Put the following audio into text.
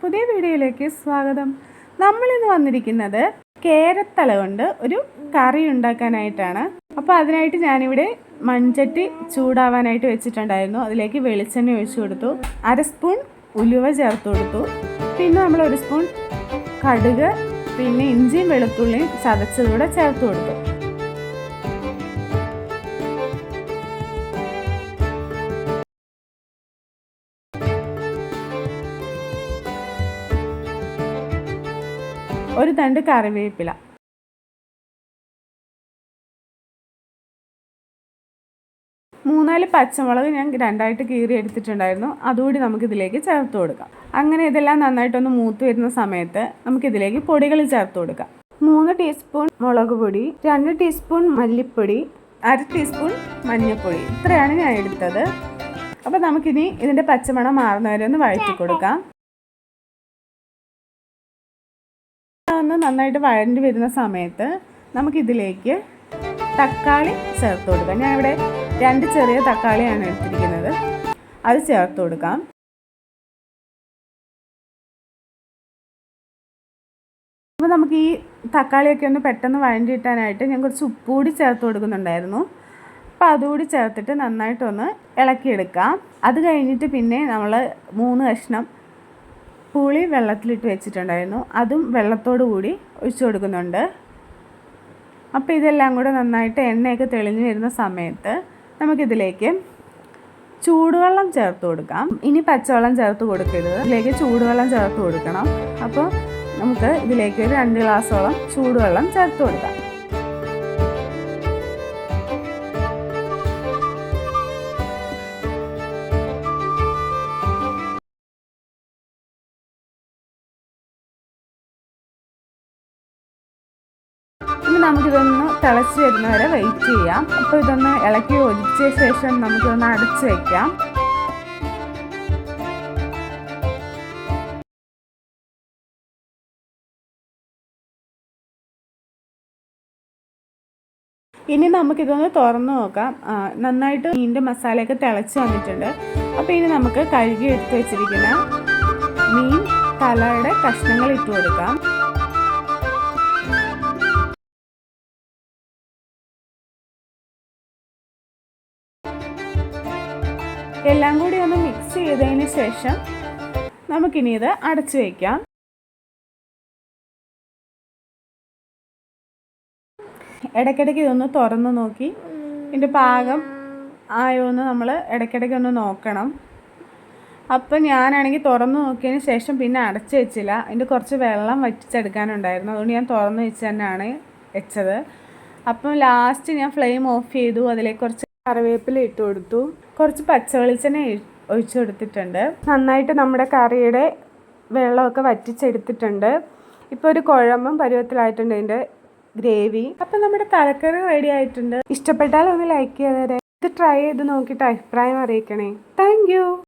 പുതിയ വീഡിയോയിലേക്ക് സ്വാഗതം. നമ്മളിന്ന് വന്നിരിക്കുന്നത് കേരത്തല കൊണ്ട് ഒരു കറി ഉണ്ടാക്കാനായിട്ടാണ്. അപ്പോൾ അതിനായിട്ട് ഞാനിവിടെ മൺചട്ടി ചൂടാവാനായിട്ട് വെച്ചിട്ടുണ്ടായിരുന്നു. അതിലേക്ക് വെളിച്ചെണ്ണ ഒഴിച്ചു കൊടുത്തു. അര സ്പൂൺ ഉലുവ ചേർത്ത് കൊടുത്തു. പിന്നെ നമ്മൾ ഒരു സ്പൂൺ കടുക് പിന്നെ ഇഞ്ചിയും വെളുത്തുള്ളിയും ചതച്ചതുകൂടെ ചേർത്ത് കൊടുത്തു. ഒരു തണ്ട് കറിവേപ്പില. മൂന്നാൽ പച്ചമുളക് ഞാൻ രണ്ടായിട്ട് കീറി എടുത്തിട്ടുണ്ടായിരുന്നു. അതുകൂടി നമുക്കിതിലേക്ക് ചേർത്ത് കൊടുക്കാം. അങ്ങനെ ഇതെല്ലാം നന്നായിട്ടൊന്ന് മൂത്ത് വരുന്ന സമയത്ത് നമുക്കിതിലേക്ക് പൊടികൾ ചേർത്ത് കൊടുക്കാം. മൂന്ന് ടീസ്പൂൺ മുളക് പൊടി രണ്ട് ടീസ്പൂൺ മല്ലിപ്പൊടി അര ടീസ്പൂൺ മഞ്ഞൾപ്പൊടി. ഇത്രയാണ് ഞാൻ എടുത്തത്. അപ്പോൾ നമുക്കിനി ഇതിന്റെ പച്ചമണം മാറുന്നവരെ ഒന്ന് വഴറ്റി കൊടുക്കാം. ഒന്ന് നന്നായിട്ട് വഴണ്ടി വരുന്ന സമയത്ത് നമുക്കിതിലേക്ക് തക്കാളി ചേർത്ത് കൊടുക്കാം. ഇവിടെ രണ്ട് ചെറിയ തക്കാളിയാണ് എടുത്തിരിക്കുന്നത്. അത് ചേർത്ത് കൊടുക്കാം. അപ്പോൾ നമുക്ക് ഈ തക്കാളിയൊക്കെ ഒന്ന് പെട്ടെന്ന് വഴണ്ടി കിട്ടാനായിട്ട് ഞാൻ കുറച്ച് ഉപ്പ് കൂടി ചേർത്ത് കൊടുക്കുന്നുണ്ടായിരുന്നു. അപ്പോൾ അതുകൂടി ചേർത്തിട്ട് നന്നായിട്ടൊന്ന് ഇളക്കിയെടുക്കാം. അത് കഴിഞ്ഞിട്ട് പിന്നെ നമ്മൾ മൂന്ന് കഷ്ണം പുളി വെള്ളത്തിലിട്ട് വെച്ചിട്ടുണ്ടായിരുന്നു. അതും വെള്ളത്തോടു കൂടി ഒഴിച്ചു കൊടുക്കുന്നുണ്ട്. അപ്പോൾ ഇതെല്ലാം കൂടെ നന്നായിട്ട് എണ്ണയൊക്കെ തെളിഞ്ഞു വരുന്ന സമയത്ത് നമുക്കിതിലേക്ക് ചൂടുവെള്ളം ചേർത്ത് കൊടുക്കാം. ഇനി പച്ചവെള്ളം ചേർത്ത് കൊടുക്കരുത്. ഇതിലേക്ക് ചൂടുവെള്ളം ചേർത്ത് കൊടുക്കണം. അപ്പോൾ നമുക്ക് ഇതിലേക്ക് ഒരു രണ്ട് ഗ്ലാസ്സോളം ചൂടുവെള്ളം ചേർത്ത് കൊടുക്കാം. നമുക്കിതൊന്ന് തിളച്ച് വരുന്നവരെ വെയിറ്റ് ചെയ്യാം. അപ്പോൾ ഇതൊന്ന് ഇളക്കി ഒലിച്ച ശേഷം നമുക്കിതൊന്ന് അടച്ച് വയ്ക്കാം ഇനി നമുക്കിതൊന്ന് തുറന്ന് നോക്കാം. നന്നായിട്ട് മീനിന്റെ മസാലയൊക്കെ തിളച്ച് വന്നിട്ടുണ്ട്. അപ്പോൾ ഇനി നമുക്ക് കഴുകി എടുത്ത് വെച്ചിരിക്കുന്ന മീൻ തലയുടെ കഷ്ണങ്ങൾ ഇട്ട് കൊടുക്കാം. എല്ലാം കൂടി ഒന്ന് മിക്സ് ചെയ്തതിന് ശേഷം നമുക്കിനി ഇത് അടച്ചു വയ്ക്കാം ഇടയ്ക്കിടയ്ക്ക് ഇതൊന്ന് തുറന്ന് നോക്കി. ഇതിന്റെ പാകം ആയോ എന്ന് നമ്മൾ ഇടയ്ക്കിടയ്ക്ക് ഒന്ന് നോക്കണം. അപ്പം ഞാനാണെങ്കിൽ തുറന്ന് നോക്കിയതിന് ശേഷം പിന്നെ അടച്ചു വെച്ചില്ല. അതിന്റെ കുറച്ച് വെള്ളം വറ്റിച്ചെടുക്കാനുണ്ടായിരുന്നു. അതുകൊണ്ട് ഞാൻ തുറന്ന് വെച്ച് തന്നെയാണ് വെച്ചത്. അപ്പം ലാസ്റ്റ് ഞാൻ ഫ്ലെയിം ഓഫ് ചെയ്തു. അതിലേക്ക് കുറച്ച് കറിവേപ്പില ഇട്ട് കൊടുത്തു. കുറച്ച് പച്ച വെളിച്ചെണ്ണ ഒഴിച്ചു കൊടുത്തിട്ടുണ്ട്. നന്നായിട്ട് നമ്മുടെ കറിയുടെ വെള്ളമൊക്കെ വറ്റിച്ചെടുത്തിട്ടുണ്ട്. ഇപ്പോൾ ഒരു കുഴമ്പും പരുവത്തിലായിട്ടുണ്ട് ഇതിന്റെ ഗ്രേവി. അപ്പം നമ്മുടെ തലക്കറി റെഡി ആയിട്ടുണ്ട്. ഇഷ്ടപ്പെട്ടാൽ ഒന്ന് ലൈക്ക് ചെയ്തേരെ ഇത് ട്രൈ ചെയ്ത് നോക്കിയിട്ട് അഭിപ്രായം അറിയിക്കണേ. താങ്ക്